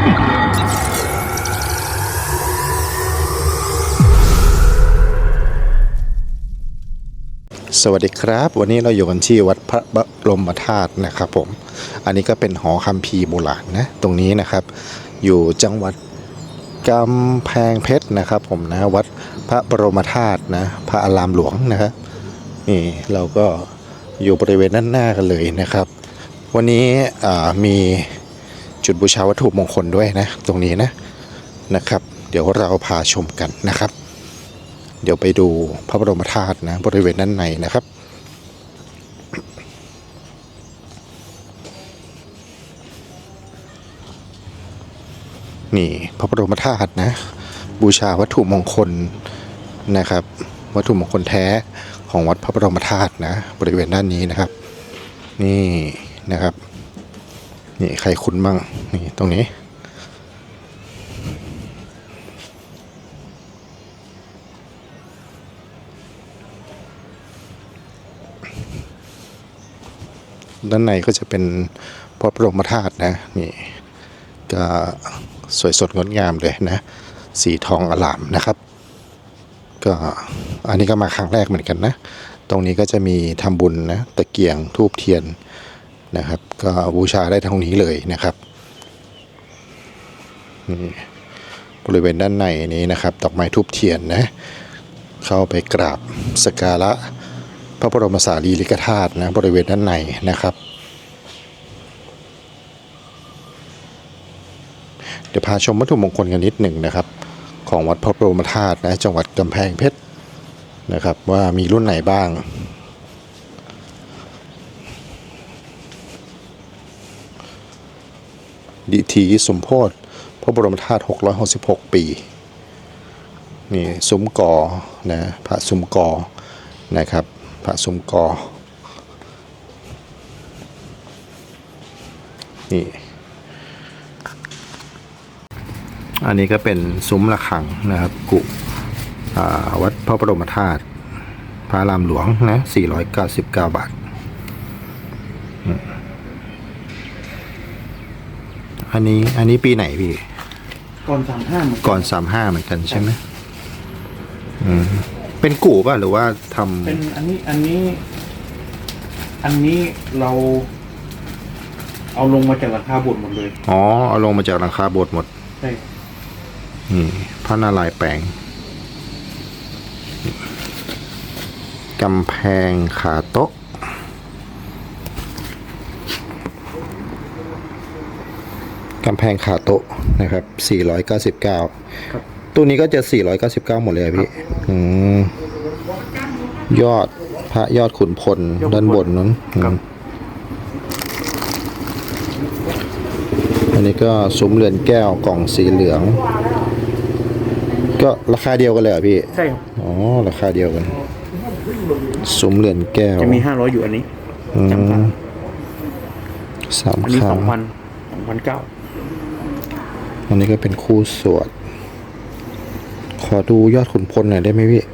สวัสดีครับ วันนี้เราอยู่กันที่วัดพระบรมธาตุนะครับผม อันนี้ก็เป็นหอคัมภีร์โบราณนะ ตรงนี้นะครับ อยู่จังหวัดกำแพงเพชรนะครับผมนะวัดพระบรมธาตุนะ พระอารามหลวงนะครับนี่เราก็อยู่บริเวณด้านหน้ากันเลยนะครับ วันนี้มี จุดบูชาวัตถุมงคลด้วยนะ ตรงนี้นะนะครับ เดี๋ยวเราพาชมกันนะครับ เดี๋ยวไปดูพระบรมธาตุนะบริเวณด้านในนะครับนี่พระบรมธาตุนะบูชาวัตถุมงคลนะครับ วัตถุมงคลแท้ของวัดพระบรมธาตุนะบริเวณด้านนี้นะครับ นี่นะครับ นี่ใครคุ้นบ้างนี่ตรงนี้ ด้านในก็จะเป็นพระบรมธาตุนะนี่ก็สวยสดงดงามเลยนะ สีทองอลามนะครับ ก็อันนี้ก็มาครั้งแรกเหมือนกันนะ ตรงนี้ก็จะมีทำบุญนะตะเกียงทูบเทียนนะครับ ก็บูชาได้ทั้งนี้เลยนะครับนี่บริเวณด้านในนี้นะครับดอกไม้ทูบเทียนนะเข้าไปกราบสกการะพระบรมสารีริกธาตุนะบริเวณด้านในนะครับ เดี๋ยวพาชมวัตถุมงคลกันนิดหนึ่งนะครับ ของวัดพระบรมธาตุนะจังหวัดกำแพงเพชรนะครับ ว่ามีรุ่นไหนบ้าง ดิทีสมโพธิพระบรมธาตุ666 ปี นี่ซุ้มกอนะพระซุ้มกอนะครับพระซุ้มกอนี่อันนี้ก็เป็นซุ้มระฆังนะครับ กุวัดพระบรมธาตุพระรามหลวงนะ 499 บาท อืมอันนี้อันนี้ปีไหนพี่ ก่อนสามห้าก่อนสามห้าเหมือนกันใช่ไหมอืมเป็นกู่ป่ะหรือว่าทเป็นอันนี้อันนี้ อันนี้เรา เอาลงมาจากราคาบทหมดเลยำอ๋อเอาลงมาจากหลังคาโบสถ์หมด ใช่นี่พระนารายณ์แปลงกำแพงขาโต๊ะ กำแพงขาโต๊ะนะครับ 499ครับตัวนี้ก็จะ 499 หมดเลยอะพี่อืมยอดพระยอดขุนพลด้านบนนั้นอืมอันนี้ก็ซุ้มเรือนแก้วกล่องสีเหลือง ก็ราคาเดียวกันเลยเหรอพี่ ใช่ครับ อ๋อ ราคาเดียวกัน ซุ้มเรือนแก้วจะมีห้าร้อยอยู่อันนี้ อืจำกัดมสามอันนี้ ครั้สงองพันส องพันเก้าอันนี้ก็เป็นคู่สวด ขอดูยอดขุนพลหน่อยได้ไหมพี่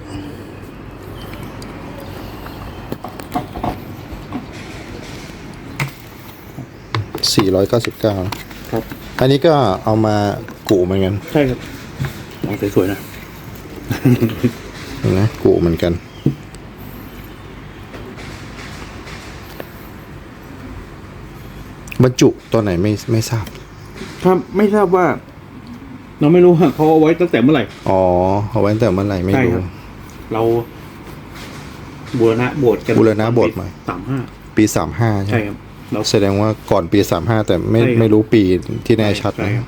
สี่ร้อยเก้าสิบเก้าครับ อันนี้ก็เอามากูเหมือนกัน ใช่ครับลองสวยๆนะเห็นะกูเหมือนกันบรรจุตัวไหนไม่ไม่ทราบ ถ้าไม่ทราบว่า เราไม่รู้ว่าเขาเอาไว้ตั้งแต่เมื่อไหร่ อ๋อเอาไว้ตั้งแต่เมื่อไหร่ไม่ใช่รู้ ครับ เราบูรณะโบสถ์กันบูรณะโบสถ์ใหม่ สามห้าปีสามห้าใช่ใช่ไหมครับเรา แสดงว่าก่อนปีสามห้าแต่ไม่ใช่ครับ ไม่รู้ปีที่แน่ชัดใช่นะครับ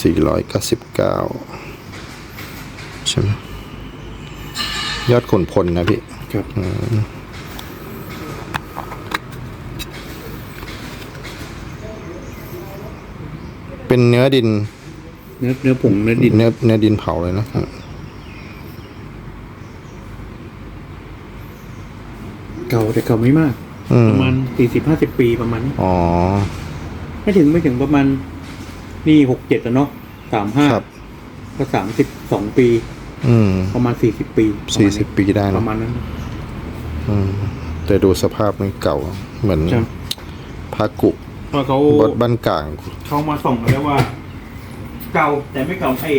สี่ร้อยเก้าสิบเก้าใช่ไหมยอดขุนพลนะพี่ ครับ เป็นเนื้อดิน เนื้อเนื้อผงเนื้อดินเนื้อเนื้อดินเผาเลยนะเก่าแต่เก่าไม่มาก อืมประมาณสี่สิบห้าสิบปีประมาณนี้อ๋อ ไม่ถึงไม่ถึงประมาณ นี่หกเจ็ดแล้วเนาะสามห้าครับ ก็สามสิบสองปี อืม ประมาณสี่สิบปีสี่สิบปีได้ปนะระมาณนั้น อืมแต่ดูสภาพมันเก่า เหมือนใช่พระกุ ว่าเขาบดบ้านกลาง เขามาส่งกันแล้วว่า เก่าแต่ไม่เก่าไอ้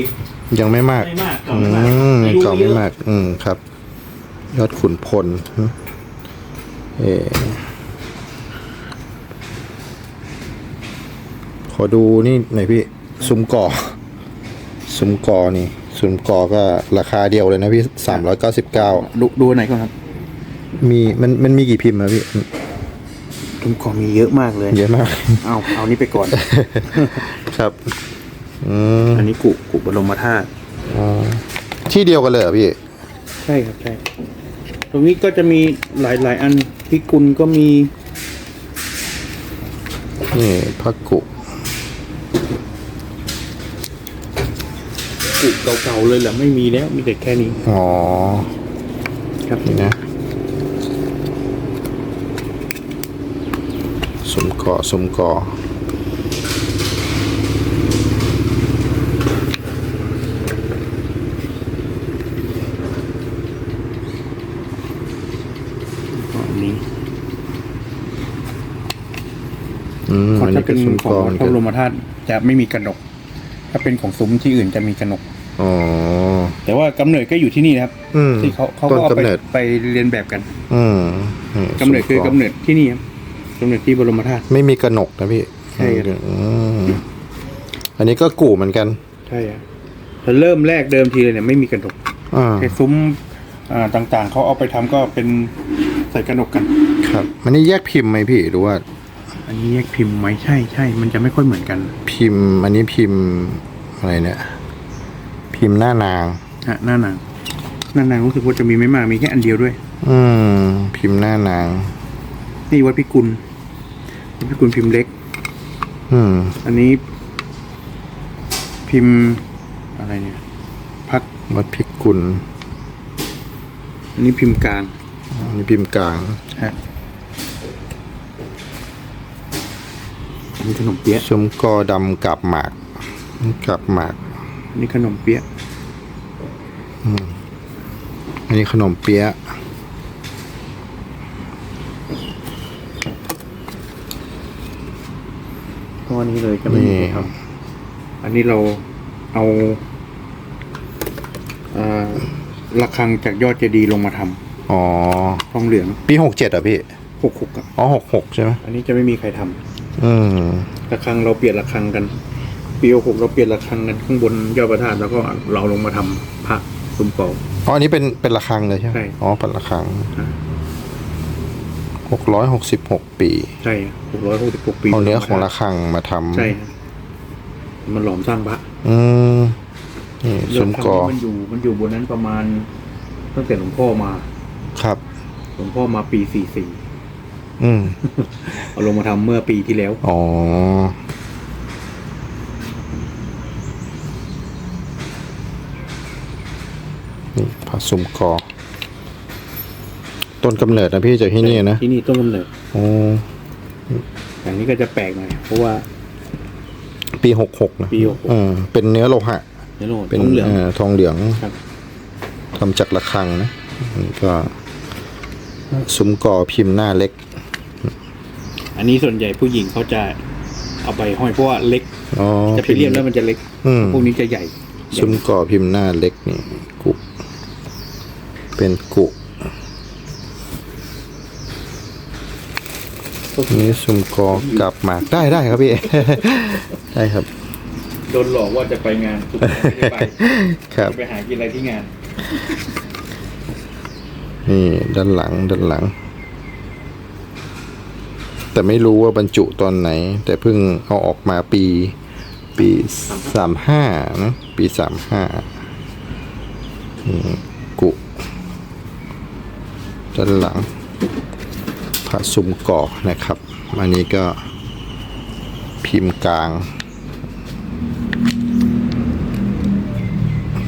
ยังไม่มาก ไม่มากเก่าอืไม่มากมอายุเก่าเยไม่อะมาก อืมครับ ยอดขุนพลหึเออขอดูนี่หน่อยพี่ ซุ้มก่อ ซุ้มก่อนี่ซุ้มก่อก็ราคาเดียวเลยนะพี่สามร้อยเก้าสิบเก้า ดูดูไหนก่อนครับ มีมันมันมีกี่พิมพ์อะพี่ ทุมกอมีเยอะมากเลยเยอะมาก เอาเอานี้ไปก่อน ครับ อืมอันนี้กุกุบรมธาตุอ๋อที่เดียวกันเลยเหรอพี่ ใช่ครับใช่ตรงนี้ก็จะมีหลายหลายอันพิกุลก็มีนี่พระกุกุเก่าๆเลยแหละไม่มีแล้วมีแต่แค่นี้ อ๋อ ครับนี่นะ สมก่อสมก่อก็อันนี้อืมเขาอันจะนี้เป็นสมของก่อเหมือนพระบรมธาตุจะไม่มีกระหนก ถ้าเป็นของซุ้มที่อื่นจะมีกระหนกอ๋อแต่ว่ากำเนิดก็อยู่ที่นี่นะครับที่เขาเขาต้ก็นเอากำไปเนิดไปเรียนแบบกัน อืมนี่กำเนิดคือซุ้มกำเนิดที่นี่ครับ กำเนิดที่บรมธาตุ ไม่มีกระหนกนะพี่ใช่ครับ อืมอันนี้ก็กู่เหมือนกันใช่ครับแต่เริ่มแรกเดิมทีเลยเนี่ยไม่มีกระหนกอ่าแค่ซุ้มอ่าต่างๆ เขาเอาไปทำก็เป็นใส่กระหนกกัน ครับ มันนี่แยกพิมพ์ไหมพี่หรือว่า อันนี้แยกพิมพ์ไหมใช่ใช่มันจะไม่ค่อยเหมือนกันพิมพ์ อันนี้พิมพ์อะไรเนี่ยพิมพ์หน้านาง ฮะหน้าหนังหน้าหนังรู้สึกว่าจะมีไม่มากมีแค่อันเดียวด้วย อืม พิมพ์หน้านาง นี่วัดพิกุล วัดพิกุลพิมพ์เล็ก อืม อันนี้ พิมพ์อะไรเนี่ย พักวัดพิกุลอันนี้พิมพ์กลางอันนี้พิมพ์กลางฮะอันนี้ขนมเปี๊ยะชมกอดำกับหมากกับหมาก อันนี้ขนมเปี๊ยะอันนี้ขนมเปี๊ยะ อันนี้เลยจะไม่มีนี่ใครทำอันนี้เราเอาอ่าระฆังจากยอดเจดีย์ลงมาทำอ๋อทองเหลืองปีหกเจ็ดอะพี่หกหกอะอ๋อหกหกใช่ไหมอันนี้จะไม่มีใครทำอืมระฆังเราเปลี่ยนระฆังกัน ปีหกหกเราเปลี่ยนระฆังกันข้างบนยอดพระธาตุแล้วก็เราลงมาทำพระซุ้มเป่าอ๋ออันนี้เป็นเป็นระฆังเลยใช่ไหมใช่อ๋อเป็นระฆังอ่า หกร้อยหกสิบหกปีใช่หกร้อยหกสิบหกปีเอาเนื้อของระฆังมาทำใช่ฮะมันหลอมสร้างพระอืมนี่ชมกอมันอยู่มันอยู่บนนั้นประมาณตั้งแต่หลวงพ่อมา ครับหลวงพ่อมาปีสี่สี่อืมเอาลงมาทำเมื่อปีที่แล้ว อ๋อนี่ผาสุมกอ ต้นกำเนิดนะพี่จากที่นี่นะที่นี่ต้นกำเนิดโอ้อย่างนี้ก็จะแปลกหน่อยเพราะว่า ปีหกหกนะปี66เออเป็นเนื้อโลหะ เนื้อโลเป็นทองเหลืองเอ่อทองเหลืองครับ ทำจากระฆังนะนี่ก็ซุ้มกอพิมพ์หน้าเล็ก อันนี้ส่วนใหญ่ผู้หญิงเขาจะเอาไปห้อยเพราะว่าเล็ก อ๋อจะไปเรียบแล้วมันจะเล็ก อืม พวกนี้จะใหญ่ซุ้มกอพิมพ์หน้าเล็กนี่กุเป็นกุ นี่ซุ้มกอกลับมาได้ได้ครับพี่ ได้ครับ โดนหลอกว่าจะไปงานสุดท้ายไม่ได้ไปครับ จะไปหากินอะไรที่งาน นี่ด้านหลังด้านหลัง แต่ไม่รู้ว่าบรรจุตอนไหน แต่เพิ่งเอาออกมาปี ปีสามห้านะปีสามห้ากุด้านหลังพ ระสุมกอนะครับ อันนี้ก็พิมพ์กลาง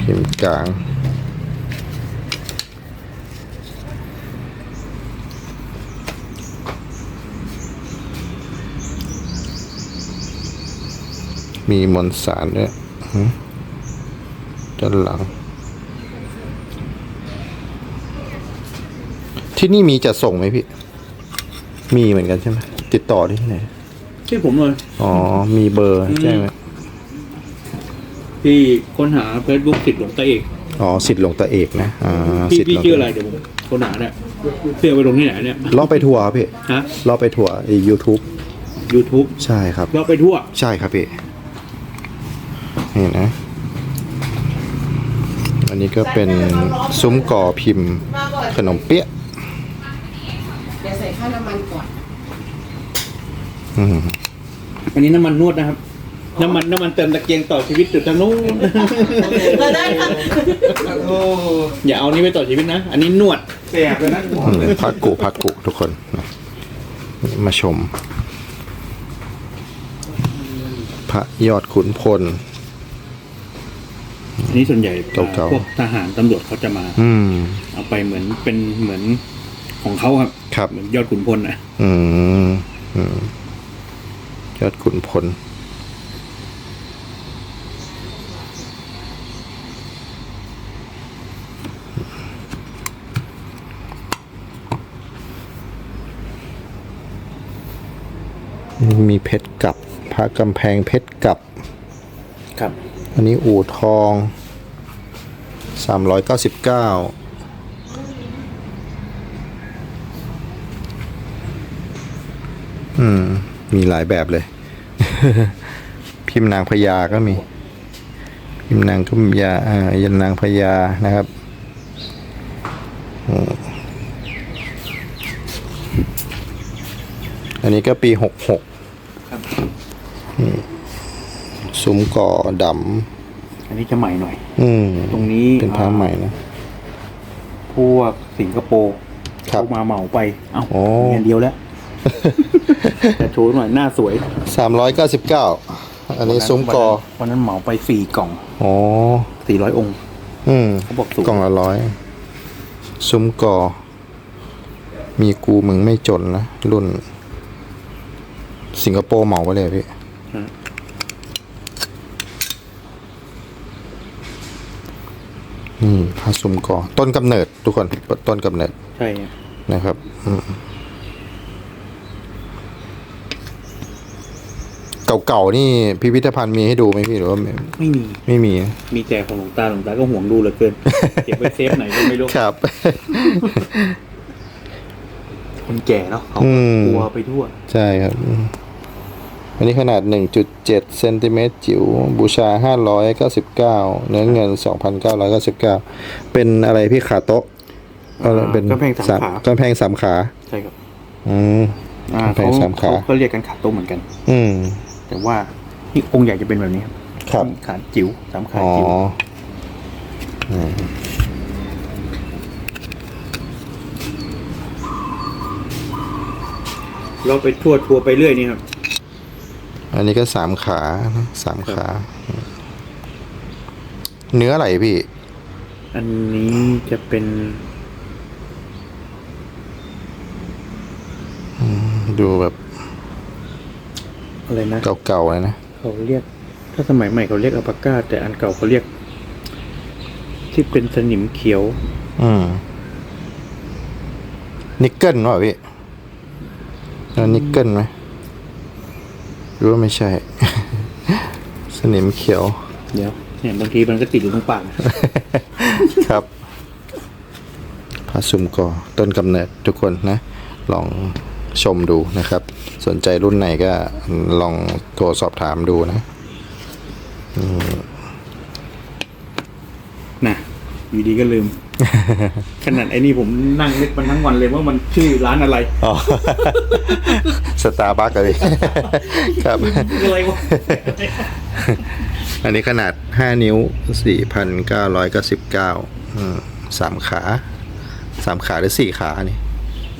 พิมพ์กลาง มีมนสารด้วยด้านหลัง ที่นี่มีจัดส่งไหมพี่ มีเหมือนกันใช่ไหมติดต่อได้ที่ไหนชื่อผมเลย อ๋อ มีเบอร์แจ้งไหมที่ค้นหาเฟซบุ๊กสิทธิ์หลวงตาเอกอ๋อสิทธิ์หลวงตาเอกนะอ่าพี่สิทธิ์พี่หลวงชื่ออะไรเดี๋ยวผมค้นหาเนี่ยเสื้อไปลงที่ไหนเนี่ยรอบไปทัวร์ครับพี่ฮะรอบไปทัวร์ไอ้ยูทูบ YouTube ใช่ครับก็ไปทั่ว ใช่ครับพี่นี่นะ อันนี้ก็เป็นซุ้มก่อพิมพ์ขนมเปี๊ยะเดี๋ยวใส่ข้าวน้ำมันก่อน อืมอันนี้น้ำมันนวดนะครับ น้ำมันน้ำมันเติมตะเกียงต่อชีวิตจุดทางนู้น เราได้ค่ะอย่าเอานี้ไปต่อชีวิตนะ อันนี้นวด แสบเลยนะอืมพักกุพักกุทุกคนนะมาชม พระยอดขุนพล อันนี้ส่วนใหญ่เก่าๆ พวกทหารตำรวจเขาจะมา อืม เอาไปเหมือนเป็นเหมือนของเขาครับครับ เหมือนยอดขุนพลนะอืมอืม ยอดขุนพลมีเพชรกับพระกำแพงเพชรกับครับ อันนี้อู่ทองสามร้อยเก้าสิบเก้าอืม มีหลายแบบเลย พิมพ์นางพญาก็มี พิมพ์นางก็มียาอ่ายันนางพญานะครับอืมอันนี้ก็ปีหกหกครับซุ้มก่อดอันนี้จะใหม่หน่อยำอืมตรงนี้เป็นพระใหม่นะ พวกสิงคโปร์ครับเขามาเหมาไป เอ้าโอ้มีอันเดียวแล้ว แต่โชว์หน่อยหน้าสวยสามร้อยเก้าสิบเก้าอันนี้ซุ้มกอวันนั้นเหมาไปสี่กล่องอ๋อสี่ร้อยองค์ อืมเขาบอกสูงกล่องละร้อยซุ้มกอ มีกูมึงไม่จนนะ รุ่น สิงคโปร์เหมาไปเลยพี่นี่พระซุ้มกอ ต้นกำเนิดทุกคนต้นกำเนิด ใช่ครับนะครับ อืม เก่าๆนี่พิพิธภัณฑ์มีให้ดูไหมพี่หรือว่าไม่ไม่มี ไม่มี มีแต่ของหลวงตาหลวงตาก็ห่วงดูเหลือเกิน เก็บไว้เซฟไหนก็ไม่รู้ ครับ คนแก่เนาะเขาอืมกลัวไปทั่ว ใช่ครับอืมอันนี้ขนาด 1.7เซนติเมตรจิ๋วบูชา 599 เนื้อเงิน 2,999 เป็นอะไรพี่ขาโต๊ะเออเป็นกำแพงสามขากำแพงสามขา ใช่ครับ อืม อ่ากำแพเขางสามขา เขาเขาเรียกกันขาโต๊ะเหมือนกัน อืม แต่ว่านี่องค์ใหญ่จะเป็นแบบนี้ครับครับขาจิ๋วสามขาอ๋อจิ๋วอืมเราไปทั่วทัวร์ไปเรื่อยนี่ครับ อันนี้ก็สามขานะสามขา เนื้ออะไรพี่ อันนี้จะเป็นดูแบบ อะไรนะเก่าๆเลยนะเขาเรียก ถ้าสมัยใหม่เขาเรียกอัลปาก้า แต่อันเก่าเขาเรียก ที่เป็นสนิมเขียว อืมนิกเกิลวะพี่แล้วนิกเกิลไหมหรือว่าไม่ใช่ สนิมเขียว เดี๋ยวเนี่ยบางทีมันก็ติดอยู่ตรงปากครับพระซุมกอต้นกำเนิดทุกคนนะ ลองชมดูนะครับ สนใจรุ่นไหนก็ลองโทรสอบถามดูนะนะอยู่ดีก็ลืม ขนาดไอ้นี่ผมนั่งนึกมันทั้งวันเลยว่ามันชื่อร้านอะไรอ๋อสตาร์บัคเลยครับอะไรวะอันนี้ขนาด 5 นิ้ว 4,999อืมสามขา สามขาหรือสี่ขาอันนี้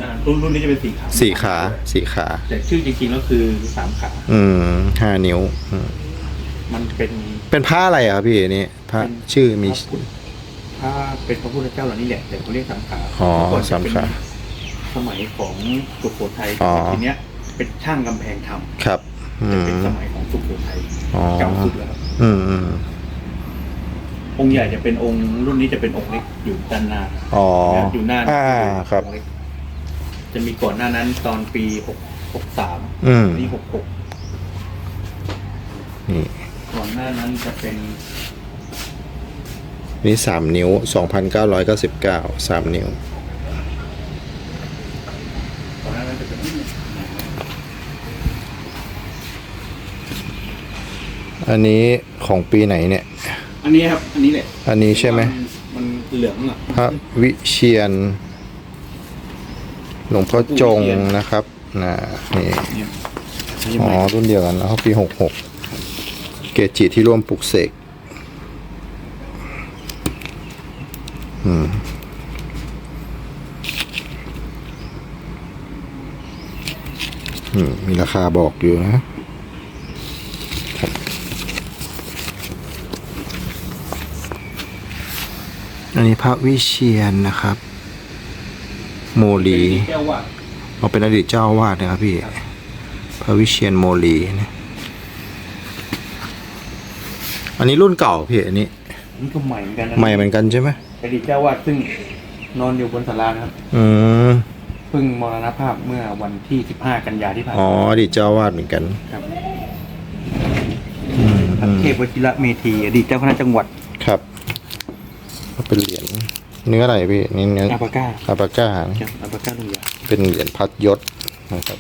อ่ารุ่นรุ่นนี้จะเป็นสีขาวสี่ขาสี่ขา แต่ชื่อจริงๆแล้วคือสามขา อืมห้านิ้วอืมมันเป็นเป็นผ้าอะไรอะพี่อันนี้ผ้าเป็นชื่อมีถ้าเป็นพระพุทธเจ้าเหล่านี้แหละแต่เขาเรียกสามขาอ๋อเก่อนจะสามขาเป็นสมัยของสุโขทัยอ๋อทีเนี้ย เป็นช่างกำแพงทครับ อืำเป็นมสมัยของสุโขทัยอ๋อ เก่าสุดแล้วครับอืมอืมองค์ใหญ่จะเป็นองค์รุ่นนี้จะเป็นองค์เล็กอยู่ด้านหน้าอ๋ออยู่หน้าอ่าครับ องค์เล็ก จะมีก่อนหน้านั้นตอนปีหกหกสามอืม นี่หกหกนี่ก่อนหน้านั้นจะเป็นนี่สามนิ้วสองพันเก้าร้อยเก้าสิบเก้าสามนิ้ว ก่อนหน้านั้นจะเป็นอันนี้ของปีไหนเนี่ย อันนี้ครับ อันนี้แหละอันนี้ใช่ไหมนมันเหลืองอะพระวิเชียน หลวงพ่อจงนะครับนะนี่อ๋อรุ่นเดียวกันแล้วปีหกหกเกจิที่ร่วมปลุกเสกอืมมีราคาบอกอยู่นะอันนี้พระวิเชียนนะครับ โมลีแก้วว่าเอาเป็นอดีตเจ้าอาวาสนะครับพี่ พระวิเชียนโมลีนะอันนี้รุ่นเก่าพี่อันนี้อันนี่ก็ใหม่เหมือนกันนะใหม่เหมือนกันใช่ไหมอดีตเจ้าวาดซึ่งนอนอยู่บนศาลานะครับ อืมเพิ่งมรณภาพเมื่อวันที่ 15 กันยาที่ผ่านอ๋อมาอดีตเจ้าอาวาสเหมือนกันครับอืมพระเทพวชิระเมธีอดีตเจ้าคณะจังหวัดครับก็เป็นเหรียญ เนื้ออะไรพี่นี่เนื้ออาปาก้าอาปาก้าครับอาปาก้าลุงยาเป็นเหรียญพัดยศนะครับ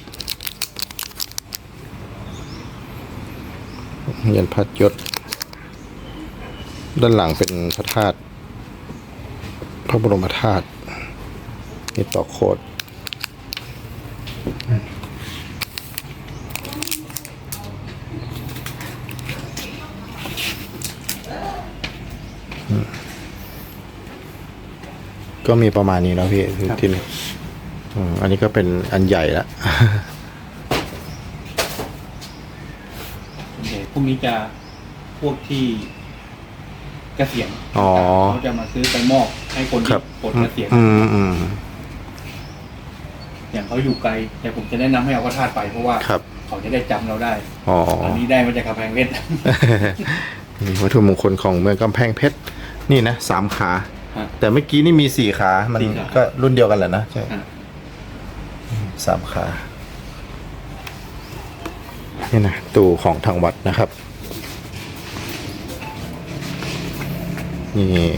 เหรียญพัดยศ ด้านหลังเป็นพระธาตุพระบรมธาตุนี่ต่อโคด ก็มีประมาณนี้แล้วพี่คือที่นี่อืมอันนี้ก็เป็นอันใหญ่ละ ส่วนใหญ่พวกนี้จะพวกที่เกษียณอ๋อ เขาจะมาซื้อไปมอบให้คนคที่รับปลดเกษียณอืมอืมอย่างเขาอยู่ไกล แต่ผมจะแนะนำให้เอาพระธาตุไปเพราะว่าครับเขาจะได้จำเราได้อ๋ออันนี้ได้มาจากกำแพงเพชร มีวัตถุมงคลของเมืองกำแพงเพชร นี่นะสามขา ฮะ แต่เมื่อกี้นี่มีสี่ขา มันสี่ขา ก็รุ่นเดียวกันแหละนะใช่อะสามขานี่นะตู้ของทางวัดนะครับ นี่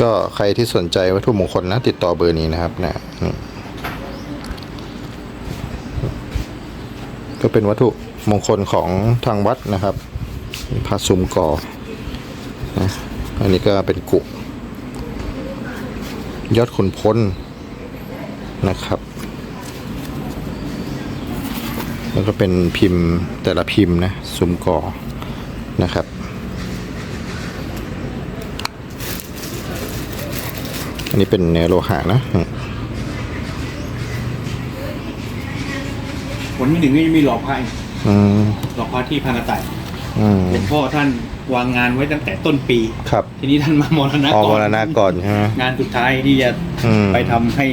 ก็ใครที่สนใจวัตถุมงคลนะ ติดต่อเบอร์นี้นะครับนะนี่ก็เป็นวัตถุมงคลของทางวัดนะครับพระซุมก่อ นะอันนี้ก็เป็นกุยอดขุนพลนะครับ แล้วก็เป็นพิมพ์แต่ละพิมพ์นะซุมก่อนะครับอันนี้เป็นเนื้อโลหะนะอืมวันที่หนึ่งนี่มีหล่อพระอีกอืมหล่อพระที่พังกระต่ายอืมหลวงพ่อท่าน วางงานไว้ตั้งแต่ต้นปี ครับทีนี้ท่านมามรณะออกก่มอนรณะก่อนใช่ไหม งานสุดท้ายที่จะอืม ไปทำให้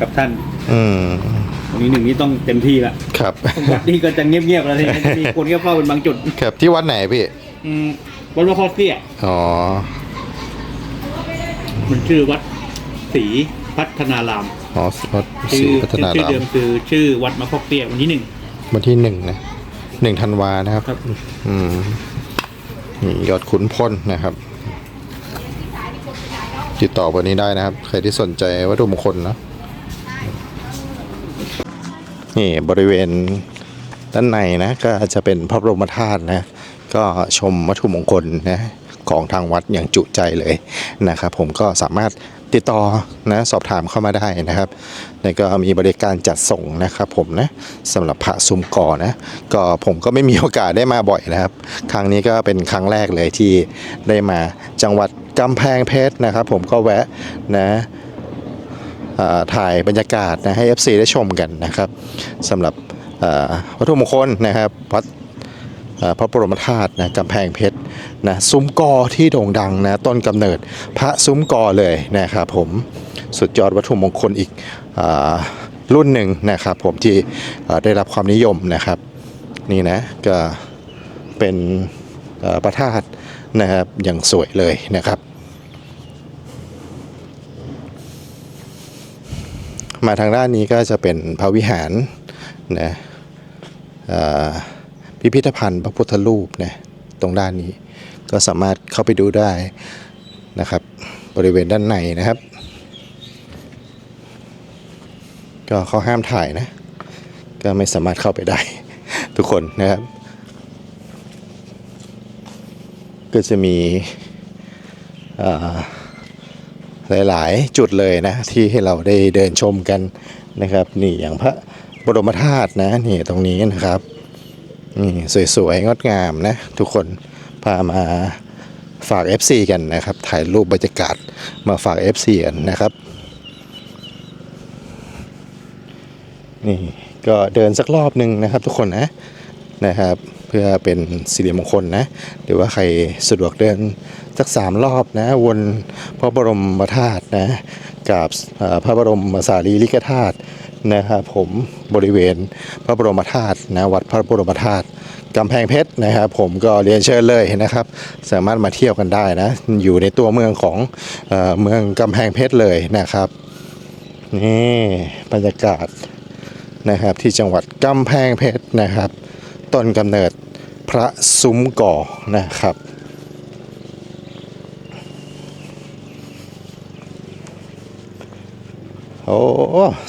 กับท่านอืมวันนี้หนึ่งนี้ต้องเต็มที่ละครับ วัดนี้ก็จะเงียบๆแล้วทีนี้มีคนแค่เฝ้าเป็นบางจุดครับที่วัดไหนพี่อืมวัดพระพ่อเตี้ยอ๋อมันชื่อวัดศรีพัฒนารามอ๋อวัดศรีชื่อพัฒนาชื่อรามเดิมคือชื่อวัดมะพร้าวเตี้ยวันที่หนึ่งวันที่หนึ่งนะหนึ่งธันวานะครับ ครับ อืม นี่ยอดขุนพลนะครับ ติดต่อวันนี้ได้นะครับ ใครที่สนใจวัตถุมงคลนะนี่บริเวณด้านในนะก็จะเป็นพระบรมธาตุนะก็ชมวัตถุมงคลนะของทางวัดอย่างจุใจเลยนะครับ ผมก็สามารถ ติดต่อนะสอบถามเข้ามาได้นะครับแล้วก็มีบริการจัดส่งนะครับผมนะสำหรับพระซุ้มก่อนะก็ผมก็ไม่มีโอกาสได้มาบ่อยนะครับ ครั้งนี้ก็เป็นครั้งแรกเลยที่ได้มาจังหวัดกำแพงเพชรนะครับ ผมก็แวะนะถ่ายบรรยากาศนะให้ FC ได้ชมกันนะครับสำหรับวัตถุมงคลนะครับวัด พระบรมธาตุนะกำแพงเพชรนะซุ้มกอที่โด่งดังนะต้นกำเนิดพระซุ้มกอเลยนะครับผมสุดยอดวัตถุมงคลอีกอรุ่นหนึ่งนะครับผมที่ได้รับความนิยมนะครับ นี่นะก็เป็นพระธาตุนะครับอย่างสวยเลยนะครับ มาทางด้านนี้ก็จะเป็นพระวิหารนะอ่อ พิพิธภัณฑ์พระพุทธรูปนะตรงด้านนี้ ก็สามารถเข้าไปดูได้นะครับ บริเวณด้านในนะครับ ก็เขาห้ามถ่ายนะ ก็ไม่สามารถเข้าไปได้ ทุกคนนะครับ ก็จะมีหลาย ๆ จุดเลยนะ ที่ให้เราได้เดินชมกันนะครับ นี่อย่างพระบรมธาตุนะนี่ตรงนี้นะครับ นี่สวยๆ งดงามนะ ทุกคนพามาฝาก FC กันนะครับ ถ่ายรูปบรรยากาศมาฝาก FC กันนะครับ นี่ก็เดินสักรอบหนึ่งนะครับทุกคนนะนะครับ เพื่อเป็นสิริมงคลนะ หรือว่าใครสะดวกเดินสักสามรอบนะ วนพระบรมธาตุนะกับพระบรมสารีริกธาตุ นะครับผมบริเวณพระบรมธาตุนะวัดพระบรมธาตุกำแพงเพชรนะครับ ผมก็เรียนเชิญเลยนะครับ สามารถมาเที่ยวกันได้นะ อยู่ในตัวเมืองของเออเมืองกำแพงเพชรเลยนะครับนี่บรรยากาศนะครับที่จังหวัดกำแพงเพชรนะครับ ต้นกำเนิดพระซุ้มก่อนะครับ โอ้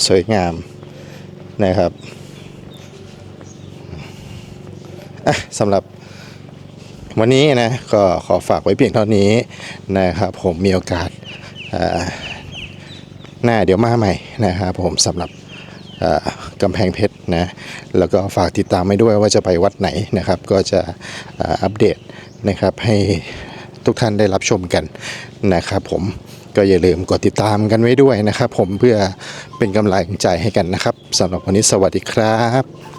สวยงามนะครับสำหรับวันนี้นะก็ขอฝากไว้เพียงเท่านี้นะครับ ผมมีโอกาสหน้าเดี๋ยวมาใหม่นะครับผมสำหรับกำแพงเพชรนะแล้วก็ฝากติดตามไม่ด้วยว่าจะไปวัดไหนนะครับ ก็จะอัปเดตนะครับให้ทุกท่านได้รับชมกันนะครับผม ก็อย่าลืมกดติดตามกันไว้ด้วยนะครับ ผมเพื่อเป็นกำลังใจให้กันนะครับสำหรับวันนี้สวัสดีครับ